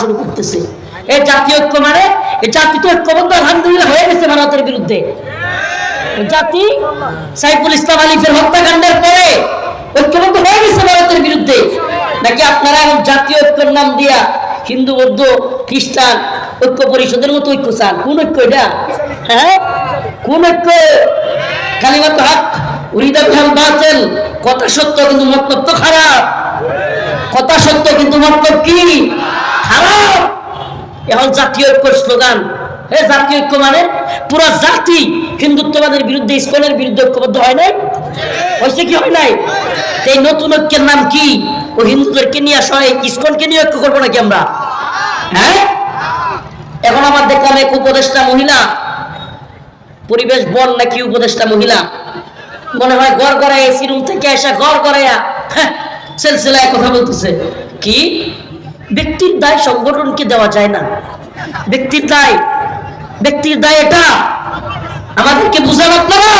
শুরু করতেছে। এই জাতীয় ঐক্য মানে এই জাতি তো ঐক্যবদ্ধ আলহামদুলিল্লাহ হয়ে গেছে ভারতের বিরুদ্ধে। জাতি সাইফুল ইসলাম আলিফের হত্যাকাণ্ডের পরে ঐক্যবদ্ধ হয়ে গেছে ভারতের বিরুদ্ধে। নাকি আপনারা এখন জাতীয় ঐক্যের নাম দিয়া হিন্দু, বৌদ্ধ, খ্রিস্টান, ঐক্য পরিষদের মতো ঐক্য চান? কোন ঐক্য এটা? হ্যাঁ? কোন ঐক্য? কালিমাত হাক উরিদা বিহাল বাতিল, কথা সত্য কিন্তু মতলব তো খারাপ। কথা সত্য কিন্তু মতলব কি? খারাপ এখন জাতীয় ঐক্যর স্লোগান। হে জাতীয় ঐক্য মানে পুরো জাতি হিন্দুত্ববাদের বিরুদ্ধে ইস্কনের বিরুদ্ধে ঐক্যবদ্ধ হয় নাই? হয়েছে কি হয় নাই? এই নতুন ঐক্যের নাম কি? ও হিন্দুদেরকে নিয়ে আসা হয় ইস্কনকে নিয়ে ঐক্য করব নাকি আমরা? হ্যাঁ? এখন আমার দেখলাম এক উপদেষ্টা মহিলা পরিবেশ বন নাকি উপদেষ্টা মহিলা মনে হয় গড় গড়ায় এসি রুম থেকে এসে গড় গড়াইয়া হ্যাঁ, সেলসেলায় কথা বলতেছে। কি? ব্যক্তির দায় সংগঠনকে দেওয়া যায় না। ব্যক্তির দায় ব্যক্তির দায় এটা। আমাদেরকে বুঝান আপনারা।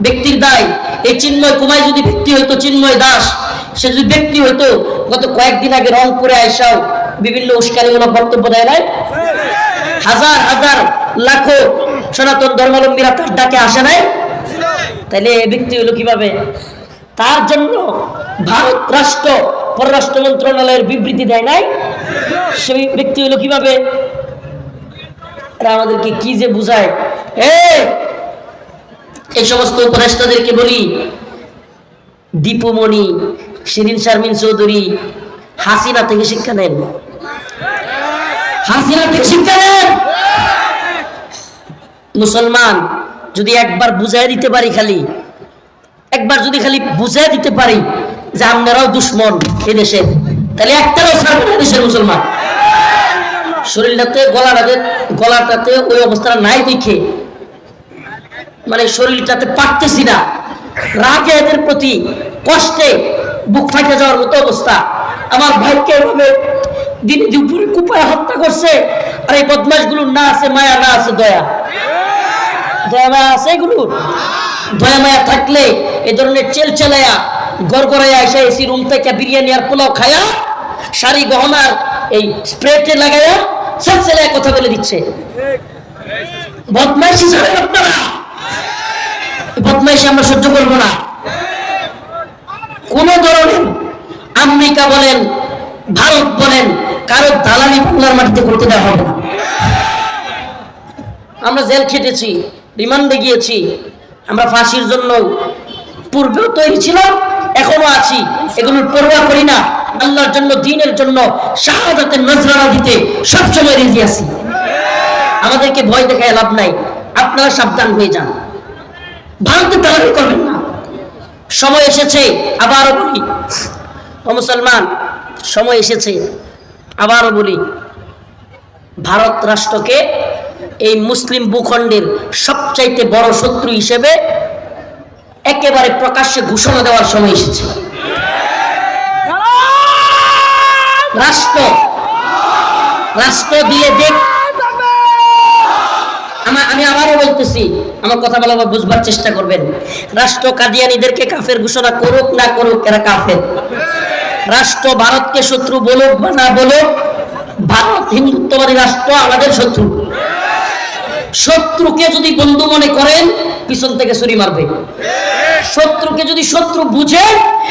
ব্যক্তির দায়, এই চিন্ময় কুমাই যদি ব্যক্তি হইতো, চিন্ময় দাস, সে যদি ব্যক্তি হইতো, গত কয়েকদিন আগে রংপুরে আসাও বিভিন্ন উস্কানিমূলক বক্তব্য দেয় নাই? হাজার হাজার, লাখো সনাতন ধর্মাবলম্বীরা তার ডাকে আসে নাই? তাহলে ব্যক্তি হলো কীভাবে? তার জন্য ভারত রাষ্ট্র পররাষ্ট্র মন্ত্রণালয়ের বিবৃতি দেয় নাই? সেই ব্যক্তি হলো কীভাবে? আমাদেরকে কি যে বুঝায়? এই সমস্ত উপদেষ্টাদেরকে বলি, দীপুমণি শিরিন শারমিন চৌধুরী হাসিনা থেকে শিক্ষা নেন। হাসিনা থেকে শিক্ষা নেন! মুসলমান, যদি একবার বুঝাই দিতে পারি খালি, একবার যদি খালি বুঝাই দিতে পারি যে আপনারাও দুশ্মন এই দেশে তাহলে একটাও ছাড়বে না দেশের মুসলমান। শরীরটাতে, গলাটাতে গলাটাতে ওই অবস্থাটা নাই দেখে। মানে শরীরটাতে পারতেছি না। রাগে এদের প্রতি কষ্টে বুক ফাইটে যাওয়ার মতো অবস্থা। আমার ভাইকে এভাবে দিনে দুপুরে কুপায় হত্যা করছে। আর এই বদমাশগুলোর না আছে মায়া, না আছে দয়া। দয়া মায়া আছে এগুলো দয়া মায়া থাকলে এই ধরনের চেল চেলাইয়া গড় এসে এসি রুম থেকে বিরিয়ানি আর পোলাও খায়া শাড়ি, গহনার এই স্প্রেটে লাগাইয়া কথা বলে দিচ্ছে। ধরনের আমেরিকা বলেন, ভারত বলেন, কারও দালালি বাংলার মাটিতে করতে দেওয়া হবে না। আমরা জেল খেটেছি, রিমান্ডে গিয়েছি, আমরা ফাঁসির জন্য পূর্বেও তৈরি ছিলাম এখনও আছি। এগুলোর পরোয়া করি না। আল্লাহর জন্য, দিনের জন্য শাহাদাতের নজরানা দিতে সবসময় রেজি আছি। আমাদেরকে ভয় দেখায় লাভ নাই। আপনারা সাবধান হয়ে যান। ভারতে দালালি করবেন না। সময় এসেছে, আবারও বলি। ও মুসলমান, সময় এসেছে, আবারও বলি। ভারত রাষ্ট্রকে এই মুসলিম ভূখণ্ডের সবচাইতে বড় শত্রু হিসেবে একেবারে প্রকাশ্যে ঘোষণা দেওয়ার সময় এসেছে। রাষ্ট্র রাষ্ট্র দিয়ে দেখ। আমি আবারও বলতেছি, আমার কথা বলা বুঝবার চেষ্টা করবেন। রাষ্ট্র কাদিয়ানিদেরকে কাফের ঘোষণা করুক না করুক, এরা কাফের। রাষ্ট্র ভারতকে শত্রু বলুক বা না বলুক, ভারত হিন্দুত্ববাদী রাষ্ট্র আমাদের শত্রু। শত্রুকে যদি বন্ধু মনে করেন পিছন থেকে ছুরি মারবে। শত্রুকে যদি শত্রু বুঝে,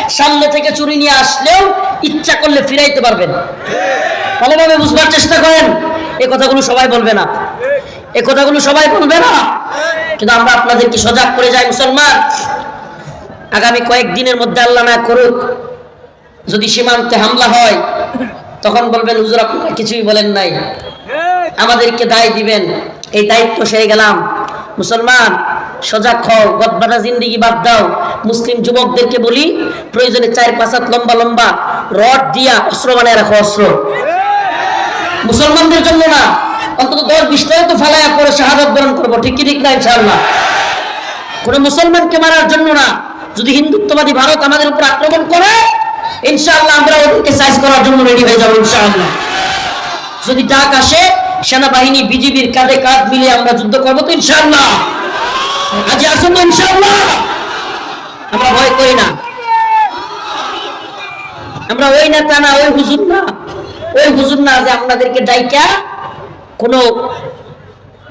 সামনে থেকে চুরি নিয়ে আসলেও ইচ্ছা করলে ফিরাইতে পারবেন। ভালোভাবে বুঝবার চেষ্টা করেন। এ কথাগুলো সবাই বলবে না। এ কথাগুলো সবাই বলবে না। কিন্তু আমরা আপনাদেরকে সজাগ করে যাই মুসলমান। আগামী কয়েকদিনের মধ্যে আল্লাহ না করুক। যদি সীমান্তে হামলা হয়, তখন বলবেন, হুজুর, আপনারা কিছুই বলেন নাই। আমাদেরকে দায় দিবেন। এই দায়িত্ব সেরে গেলাম। মুসলমান, সজাগ হও, গদবানা জিন্দিগি বাদ দাও। মুসলিম যুবকদেরকে বলি, প্রয়োজনে চার পাঁচ হাত লম্বা লম্বা রড দিয়া অস্ত্র বানায় রাখো, অস্ত্র। মুসলমানদের জন্য না, অন্তত দশ বিশটাও তো ফালাইয়া পরে শাহাদত বরণ করব, ঠিক কি ঠিক না, ইনশাআল্লাহ? কোন মুসলমানকে মারার জন্য না, যদি হিন্দুত্ববাদী ভারত আমাদের উপর আক্রমণ করে, ইনশাআল্লাহ আমরা ওদেরকে সাইজ করার জন্য রেডি হয়ে যাব, ইনশাআল্লাহ। যদি ডাক আসে সেনাবাহিনী, বিজিবির কাঁধে কাঁধ মিলে আমরা যুদ্ধ করব তো ইনশাআল্লাহ। আজ আসুন তো ইনশাআল্লাহ। আমরা ভয় করি না। আমরা ওই নেতা না, ওই হুজুর না। ওই হুজুর না যে আপনাদেরকে ডাইকা কোনো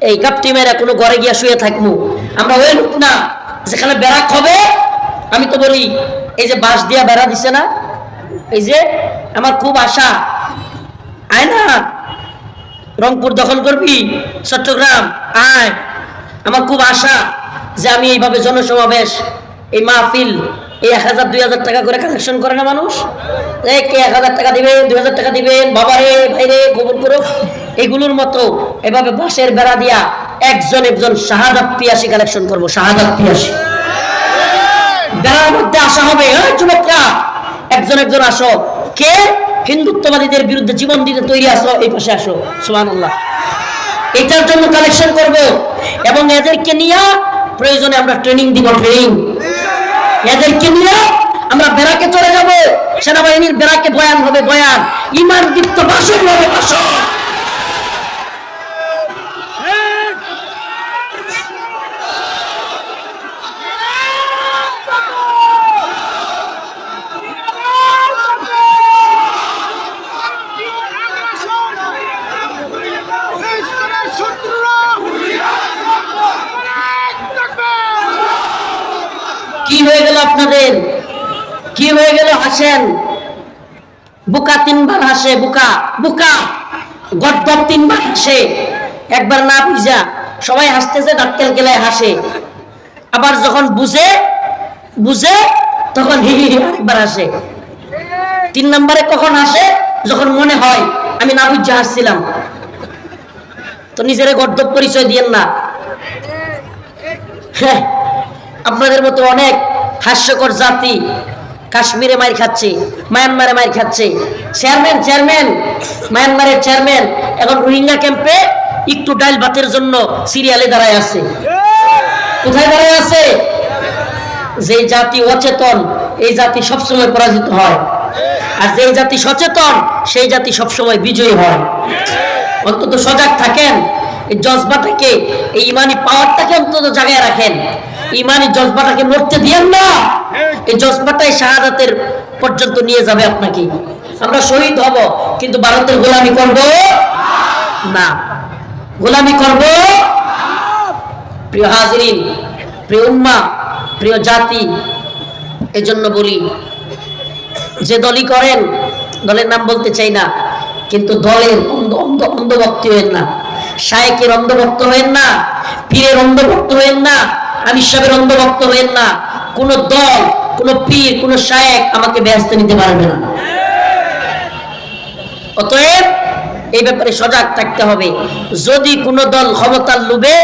এই কাপটি মেয়েরা কোনো ঘরে গিয়া শুয়ে থাকব। আমরা ওই লোক না, যেখানে বেড়া হবে। আমি তো বলি, এই যে বাঁশ দিয়া বেড়া দিছে না, এই যে আমার খুব আশা। আয় না। রংপুর দখল করবি? চট্টগ্রাম, আয়। আমার খুব আশা যে আমি এইভাবে জনসমাবেশ, এই মাহফিল, এই এক হাজার, দুই হাজার টাকা করে কালেকশন করে না মানুষ? কে এক হাজার টাকা দিবেন, দুই হাজার টাকা দিবেন, বাবারে, ভাইরে কবুল করো এগুলোর মতো এভাবে বাঁশের বেড়া দিয়া একজন একজন শাহাদাত পিয়াসি কালেকশন করব, শাহাদাত পিয়াসি। বেড়ার মধ্যে আসা হবে হ্যাঁ যুবকরা একজন একজন আসো। কে? হিন্দুত্ববাদীদের বিরুদ্ধে জীবন দিতে তৈরি আসো এই পাশে আসো। সুবান এটার জন্য কালেকশন করব এবং এদেরকে নিয়ে প্রয়োজনে আমরা ট্রেনিং দিব ট্রেনিং এদেরকে নিয়ে আমরা বেড়াকে চলে যাব। সেনাবাহিনীর বেড়াকে বয়ান হবে বয়ান। ইমান দীপ্ত ভাষণ কি হয়ে গেল হাসেন। বুকা তিনবার হাসে, বুকা বুকা। গদ্দপ তিনবার হাসে। একবার না বুঝা, সবাই হাসতেছে, ডাক্তার গেলায় হাসে। আবার যখন বুঝে বুঝে, তখন হি হাসে। তিন নম্বরে কখন হাসে? যখন মনে হয়, আমি না বুঝে হাসছিলাম। তো নিজের গদ্দপ পরিচয় দিয়েন না। হ্যাঁ আপনাদের মতো অনেক হাস্যকর জাতি কাশ্মীরে মার খাচ্ছে, মায়ানমারে মার খাচ্ছে। চেয়ারম্যান চেয়ারম্যান, মায়ানমারের চেয়ারম্যান, এখন রোহিঙ্গা ক্যাম্পে একটু ডাইল ভাতের জন্য সিরিয়ালে দাঁড়ায় আছে। কোথায় দাঁড়ায় আছে? যে জাতি অচেতন, এই জাতি সবসময় পরাজিত হয়। আর যে জাতি সচেতন, সেই জাতি সবসময় বিজয়ী হয়। অন্তত সজাগ থাকেন, এই জজবাটাকে, এই ইমানি পাওয়ারটাকে অন্তত জায়গায় রাখেন। ইমানি জজবাটাকে মরতে দিয়েন না। এই জজবাটাই শাহাদাতের পর্যন্ত নিয়ে যাবে আপনাকে। আমরা শহীদ হব, কিন্তু ভারতের গোলামি করব না। গোলামি করব প্রিয় হাজরিন, প্রিয় উম্মা, প্রিয় জাতি, এজন্য বলি, যে দলই করেন, দলের নাম বলতে চাই না, কিন্তু দলের অন্ধ অন্ধ, অন্ধভক্ত হয়েন না। শায়েকের অন্ধভক্ত হয়েন না, পীরের অন্ধভক্ত হয়েন না, আমির সাহেবের অন্ধভক্ত হয়েন না। কোন দল কোন পীর কোন শায়েক আমাকে ব্যস্ত নিতে পারবে না অতএব এই ব্যাপারে সজাগ থাকতে হবে যদি কোনো দল ক্ষমতার লোভে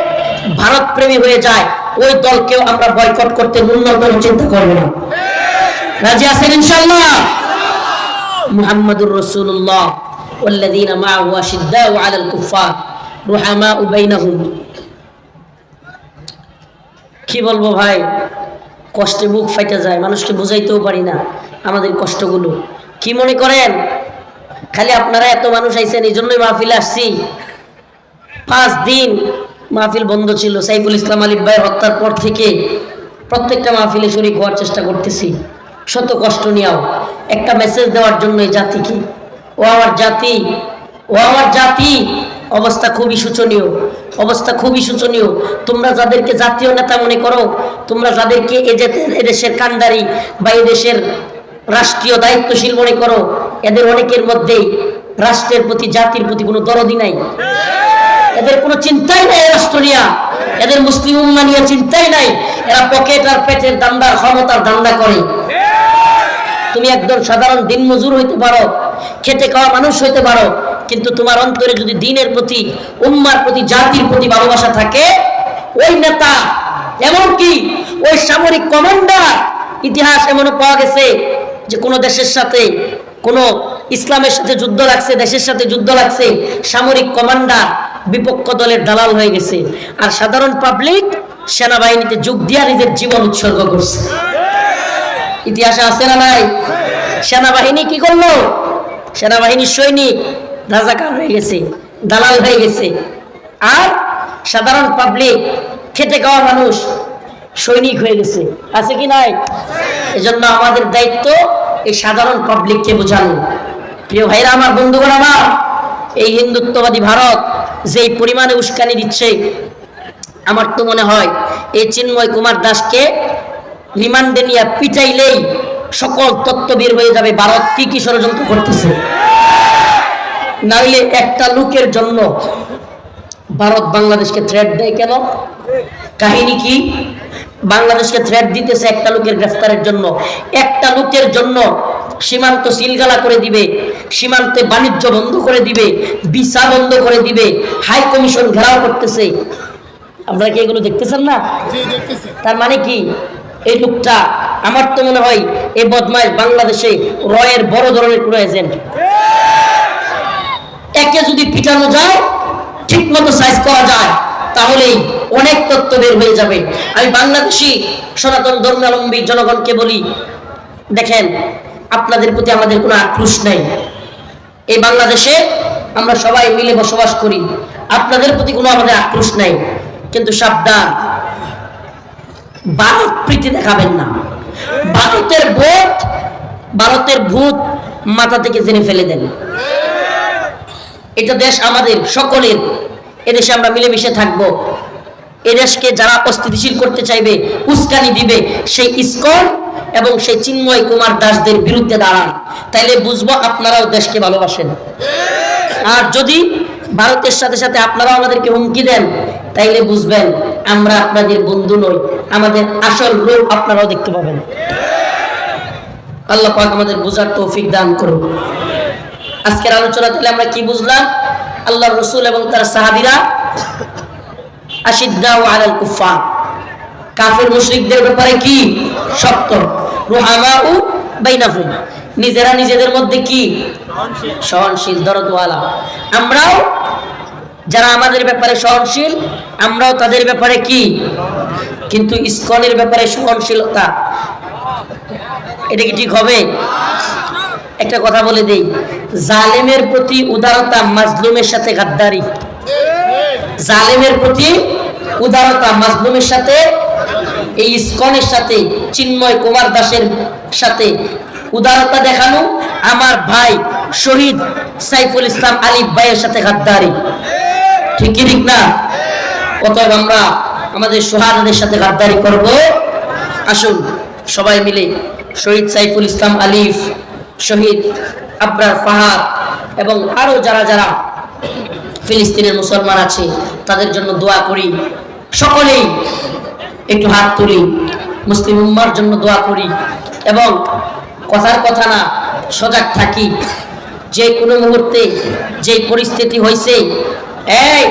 ভারত প্রেমী হয়ে যায় ওই দলকেও আমরা বয়কট করতে ন্যূনতম চিন্তা করবো না রাজি আছেন ইনশাল্লাহ মুহাম্মাদুর রাসূলুল্লাহ والذين معه أشداء على الكفار رحماء بينهم কি বলবো ভাই কষ্টে বুক ফাইটা যায়, মানুষকে বুঝাইতেও পারি না আমাদের কষ্টগুলো। কি মনে করেন? খালি আপনারা এত মানুষ আইছেন এই জন্যই মাহফিল আসছি। পাঁচ দিন মাহফিল বন্ধ ছিল, সাইফুল ইসলাম আলিফ ভাই হত্যার পর থেকে প্রত্যেকটা মাহফিলে শরিক হওয়ার চেষ্টা করতেছি। শত কষ্ট নিয়েও। একটা মেসেজ দেওয়ার জন্য এই জাতিকে ও আমার জাতি, ও আমার জাতি। অবস্থা খুবই শোচনীয়, অবস্থা খুবই শোচনীয়। তোমরা যাদেরকে জাতীয় নেতা মনে করো, তোমরা যাদেরকে এদেশের কান্ডারি বা এদেশের রাষ্ট্রীয় দায়িত্বশীল মনে করো, এদের অনেকের মধ্যেই রাষ্ট্রের প্রতি, জাতির প্রতি কোনো দরদি নাই। এদের কোনো চিন্তাই নাই রাষ্ট্র নিয়া। এদের মুসলিম উম্মা নিয়ে চিন্তাই নাই। এরা পকেট আর পেটের দান্দার ক্ষমতার দান্দা করে। তুমি একজন সাধারণ দিনমজুর হইতে পারো খেতে খাওয়া মানুষ হইতে পারো কিন্তু তোমার অন্তরে যদি দিনের প্রতি, উম্মার প্রতি, জাতির প্রতি ভালোবাসা থাকে, ওই নেতা এমনকি ওই সামরিক কমান্ডার ইতিহাস এমনও পাওয়া গেছে যে কোনো দেশের সাথে, কোনো ইসলামের সাথে যুদ্ধ লাগছে, দেশের সাথে যুদ্ধ লাগছে, সামরিক কমান্ডার বিপক্ষ দলের দালাল হয়ে গেছে। আর সাধারণ পাবলিক সেনাবাহিনীতে যোগ দিয়া নিজের জীবন উৎসর্গ করছে। ইতিহাসে আছে না নাই? সেনাবাহিনী কি করল? সেনাবাহিনীর সৈনিক রাজাকার হয়ে গেছে, দালাল হয়ে গেছে। আর সাধারণ পাবলিক খেটে খাওয়া মানুষ, সৈনিক হয়ে গেছে। আছে কি নাই? এজন্য আমাদের দায়িত্ব এই সাধারণ পাবলিককে বোঝানো। প্রিয় ভাইরা, আমার বন্ধুগণ, আমার এই হিন্দুত্ববাদী ভারত যেই পরিমাণে উস্কানি দিচ্ছে, আমার তো মনে হয় এই চিন্ময় কুমার দাসকে রিমান্ডে নিয়ে পিটাইলেই সকল তত্ত্ব বের হয়ে যাবে। ভারত কি কি ষড়যন্ত্র করতেছে? নাইলে একটা লোকের জন্য ভারত বাংলাদেশকে থ্রেট দেয় কেন? কাহিনী কি? বাংলাদেশকে থ্রেট দিতেছে একটা লোকের গ্রেফতারের জন্য। একটা লোকের জন্য সীমান্ত সিলগালা করে দিবে সীমান্তে বাণিজ্য বন্ধ করে দিবে ভিসা বন্ধ করে দিবে হাই কমিশন ঘেরাও করতেছে। আপনারা কি এগুলো দেখতেছেন না? তার মানে কি? এই লোকটা আমার তো মনে হয় এই বদমাইশ বাংলাদেশে রয়ের বড় ধরনের কোনো এজেন্ট একে যদি পিটানো যায় ঠিক মতো সাইজ করা যায়, তাহলেই অনেক তথ্য বের হয়ে যাবে। আমি বাংলাদেশি সনাতন ধর্মাবলম্বী জনগণকে বলি, দেখেন, আপনাদের প্রতি আমাদের কোনো আক্রোশ নেই। এই বাংলাদেশে আমরা সবাই মিলে বসবাস করি। আপনাদের প্রতি কোনো আমাদের আক্রোশ নেই। কিন্তু সাবধান, ভারত প্রীতি দেখাবেন না। ভারতের ভোট, ভারতের ভূত মাথা থেকে জেনে ফেলে দেন। এটা দেশ আমাদের, সকলের। এদেশে আমরা মিলেমিশে থাকব। এদেশকে যারা অস্থিতিশীল করতে চাইবে, উস্কানি দিবে, সেই ইস্কন এবং সেই চিন্ময় কুমার দাসদের বিরুদ্ধে দাঁড়ান। তাইলে বুঝব আপনারাও দেশকে ভালোবাসেন। আর যদি ভারতের সাথে সাথে আপনারাও আমাদেরকে হুমকি দেন, তাইলে বুঝবেন আমরা আপনাদের বন্ধু নই। আমাদের আসল রূপ আপনারাও দেখতে পাবেন। আল্লাহ পাক আমাদের বোঝার তৌফিক দান করুন আজকের আলোচনা তাহলে আমরা কি বুঝলাম? আল্লাহ রসুল এবং তার সাহাবিরা আমরাও যারা আমাদের ব্যাপারে সহনশীল, আমরাও তাদের ব্যাপারে কি? কিন্তু ইস্কনের ব্যাপারে সহনশীলতা, এটা কি ঠিক হবে? একটা কথা বলে দেই। জালেমের প্রতি উদারতা মাজলুমের সাথে গাদ্দারি। জালেমের প্রতি উদারতা মাজলুমের সাথে, এই ইস্কনের সাথে, চিন্ময় কুমার দাসের সাথে উদারতা দেখানো আমার ভাই শহীদ সাইফুল ইসলাম আলিফ ভাইয়ের সাথে গাদ্দারি। ঠিক কি ঠিক না? অতএব আমরা আমাদের সোহানদের সাথে গাদ্দারি করব। আসুন সবাই মিলে শহীদ সাইফুল ইসলাম আলিফ, শহীদ আবরার ফাহাদ এবং আরও যারা যারা ফিলিস্তিনের মুসলমান আছে, তাদের জন্য দোয়া করি। সকলেই একটু হাত তুলি, মুসলিম উম্মার জন্য দোয়া করি এবং কথার কথা না, সজাগ থাকি। যে কোনো মুহূর্তে যে পরিস্থিতি হয়েছে এই,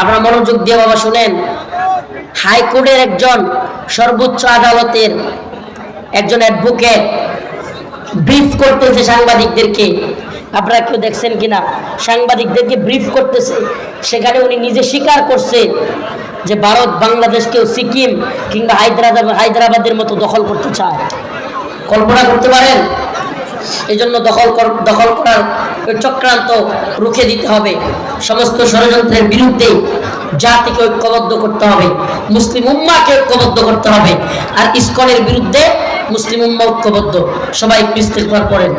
আপনারা মনোযোগ দিয়ে বাবা শুনেন। হাইকোর্টের একজন সর্বোচ্চ আদালতের একজন অ্যাডভোকেট ব্রিফ করতেছে সাংবাদিকদেরকে। আপনারা কেউ দেখছেন কিনা? সাংবাদিকদেরকে ব্রিফ করতেছে। সেখানে উনি নিজে স্বীকার করছে যে ভারত বাংলাদেশকেও সিকিম কিংবা হায়দ্রাবাদ, হায়দ্রাবাদের মতো দখল করতে চায়। কল্পনা করতে পারেন? এই জন্য দখল দখল করার চক্রান্ত রুখে দিতে হবে। সমস্ত ষড়যন্ত্রের বিরুদ্ধে জাতিকে ঐক্যবদ্ধ করতে হবে। মুসলিম উম্মাকে ঐক্যবদ্ধ করতে হবে। আর ইস্কনের বিরুদ্ধে মুসলিম উম্মা ঐক্যবদ্ধ। সবাই ইস্তেকবার করেন